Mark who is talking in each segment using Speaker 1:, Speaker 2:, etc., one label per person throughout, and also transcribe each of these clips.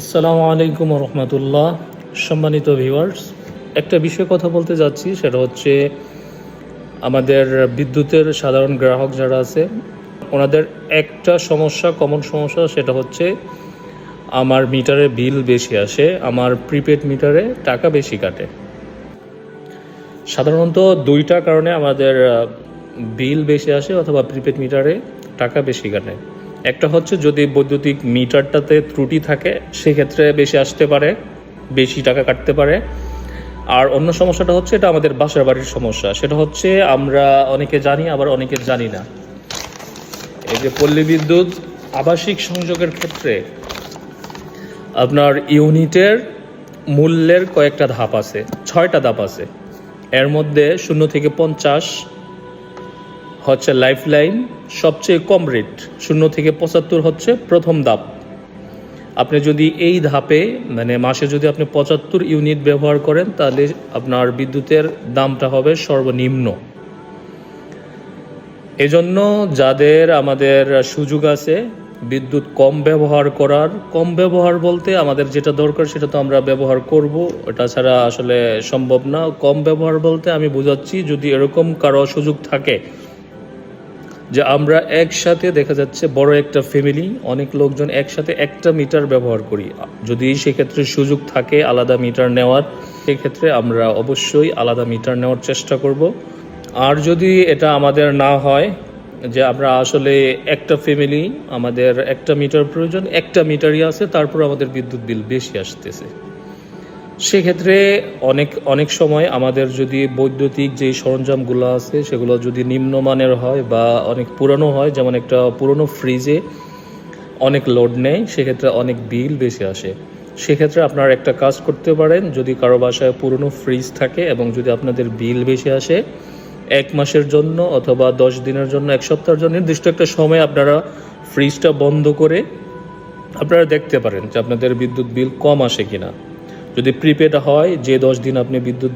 Speaker 1: আসসালামু আলাইকুম রহমতুল্লাহ। সম্মানিত ভিউয়ার্স, একটা বিষয়ে কথা বলতে যাচ্ছি, সেটা হচ্ছে আমাদের বিদ্যুতের সাধারণ গ্রাহক যারা আছে, ওনাদের একটা সমস্যা কমন সমস্যা, সেটা হচ্ছে আমার মিটারে বিল বেশি আসে, আমার প্রিপেড মিটারে টাকা বেশি কাটে। সাধারণত দুইটা কারণে আমাদের বিল বেশি আসে অথবা প্রিপেড মিটারে টাকা বেশি কাটে। একটা হচ্ছে যদি বৈদ্যুতিক মিটারটাতে ত্রুটি থাকে, সেক্ষেত্রে বেশি আসতে পারে, বেশি টাকা কাটতে পারে। আর অন্য সমস্যাটা হচ্ছে এটা আমাদের বাসার বাড়ির সমস্যা। সেটা হচ্ছে আমরা অনেকে জানি, আবার অনেকে জানি না। এই যে পল্লী বিদ্যুৎ আবাসিক সংযোগের ক্ষেত্রে আপনার ইউনিটের মূল্যের কয়েকটা ধাপ আছে, ছয়টা ধাপ আছে। এর মধ্যে শূন্য থেকে পঞ্চাশ হচ্ছে লাইফ লাইন সবচেয়ে কম রেট, শূন্য থেকে পঁচাত্তর হচ্ছে প্রথম ধাপ। আপনি যদি এই ধাপে মানে মাসে যদি আপনি পঁচাত্তর ইউনিট ব্যবহার করেন, তাহলে আপনার বিদ্যুতের দামটা হবে সর্বনিম্ন। এজন্য যাদের আমাদের সুযোগ আছে বিদ্যুৎ কম ব্যবহার করার, কম ব্যবহার বলতে আমাদের যেটা দরকার সেটা তো আমরা ব্যবহার করব এটা ছাড়া আসলে সম্ভব না। কম ব্যবহার বলতে আমি বোঝাচ্ছি যদি এরকম কারও সুযোগ থাকে যে আমরা একসাথে দেখা যাচ্ছে বড় একটা ফ্যামিলি অনেক লোকজন একসাথে একটা মিটার ব্যবহার করি। যদি সেক্ষেত্রে সুযোগ থাকে আলাদা মিটার নেওয়ার, সেক্ষেত্রে আমরা অবশ্যই আলাদা মিটার নেওয়ার চেষ্টা করব। আর যদি এটা আমাদের না হয়, যে আমরা আসলে একটা ফ্যামিলি আমাদের একটা মিটার প্রয়োজন, একটা মিটারই আছে, তারপর আমাদের বিদ্যুৎ বিল বেশি আসতেছে। সেক্ষেত্রে অনেক অনেক সময় আমাদের যদি বৈদ্যুতিক যে সরঞ্জামগুলো আছে, সেগুলো যদি নিম্নমানের হয় বা অনেক পুরনো হয়, যেমন একটা পুরনো ফ্রিজে অনেক লোড নেয়, সেক্ষেত্রে অনেক বিল বেশি আসে। সেক্ষেত্রে আপনারা একটা কাজ করতে পারেন, যদি কারও বাসায় পুরনো ফ্রিজ থাকে এবং যদি আপনাদের বিল বেশি আসে, এক মাসের জন্য অথবা দশ দিনের জন্য, এক সপ্তাহের জন্য নির্দিষ্ট একটা সময় আপনারা ফ্রিজটা বন্ধ করে আপনারা দেখতে পারেন যে আপনাদের বিদ্যুৎ বিল কম আসে কিনা। যদি প্রিপেড হয়, যে দশ দিন আপনি বিদ্যুৎ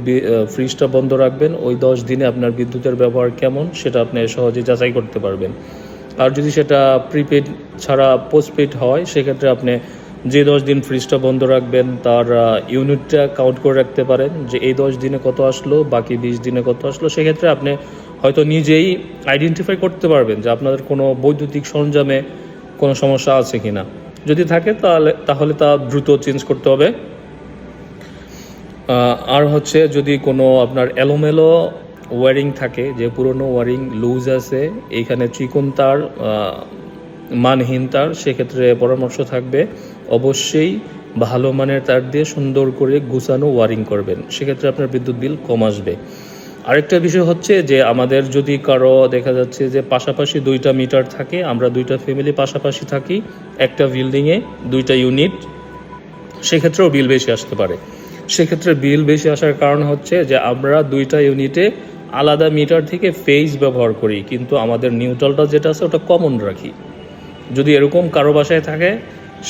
Speaker 1: ফ্রিজটা বন্ধ রাখবেন, ওই দশ দিনে আপনার বিদ্যুতের ব্যবহার কেমন সেটা আপনি সহজে যাচাই করতে পারবেন। আর যদি সেটা প্রিপেড ছাড়া পোস্টপেড হয়, সেক্ষেত্রে আপনি যে দশ দিন ফ্রিজটা বন্ধ রাখবেন, তার ইউনিটটা কাউন্ট করে রাখতে পারেন যে এই দশ দিনে কত আসলো, বাকি বিশ দিনে কত আসলো। সেক্ষেত্রে আপনি হয়তো নিজেই আইডেন্টিফাই করতে পারবেন যে আপনাদের কোনো বৈদ্যুতিক সরঞ্জামে কোনো সমস্যা আছে কি না যদি থাকে তাহলে তাহলে তা দ্রুত চেঞ্জ করতে হবে। আর হচ্ছে যদি কোনো আপনার এলোমেলো ওয়ারিং থাকে, যে পুরনো ওয়ারিং লুজ আছে, এইখানে চিকন তার মানহীন তার, সেক্ষেত্রে পরামর্শ থাকবে, অবশ্যই ভালো মানের তার দিয়ে সুন্দর করে গুছানো ওয়ারিং করবেন, সেক্ষেত্রে আপনার বিদ্যুৎ বিল কম আসবে। আরেকটা বিষয় হচ্ছে যে আমাদের যদি কারও দেখা যাচ্ছে যে পাশাপাশি দুইটা মিটার থাকে, আমরা দুইটা ফ্যামিলি পাশাপাশি থাকি, একটা বিল্ডিংয়ে দুইটা ইউনিট, সেক্ষেত্রেও বিল বেশি আসতে পারে। সেক্ষেত্রে বিল বেশি আসার কারণ হচ্ছে যে আমরা দুইটা ইউনিটে আলাদা মিটার থেকে ফেজ ব্যবহার করি, কিন্তু আমাদের নিউট্রালটা যেটা আছে ওটা কমন রাখি। যদি এরকম কারও বাসায় থাকে,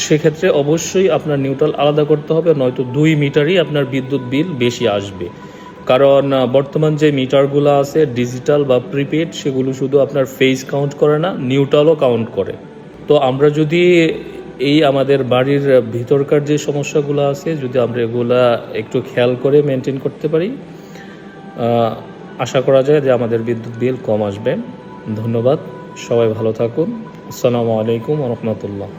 Speaker 1: সেক্ষেত্রে অবশ্যই আপনার নিউট্রাল আলাদা করতে হবে, নয়তো দুই মিটারই আপনার বিদ্যুৎ বিল বেশি আসবে। কারণ বর্তমান যে মিটারগুলো আছে, ডিজিটাল বা প্রিপেড, সেগুলো শুধু আপনার ফেজ কাউন্ট করে না, নিউট্রালও কাউন্ট করে। তো আমরা যদি এই আমাদের বাড়ির ভিতরকার যে সমস্যাগুলো আছে, যদি আমরা এগুলা একটু খেয়াল করে মেনটেন করতে পারি আশা করা যায় যে আমাদের বিদ্যুৎ বিল কম আসবে। ধন্যবাদ, সবাই ভালো থাকুন। আসসালামু আলাইকুম রহমতুল্লাহ।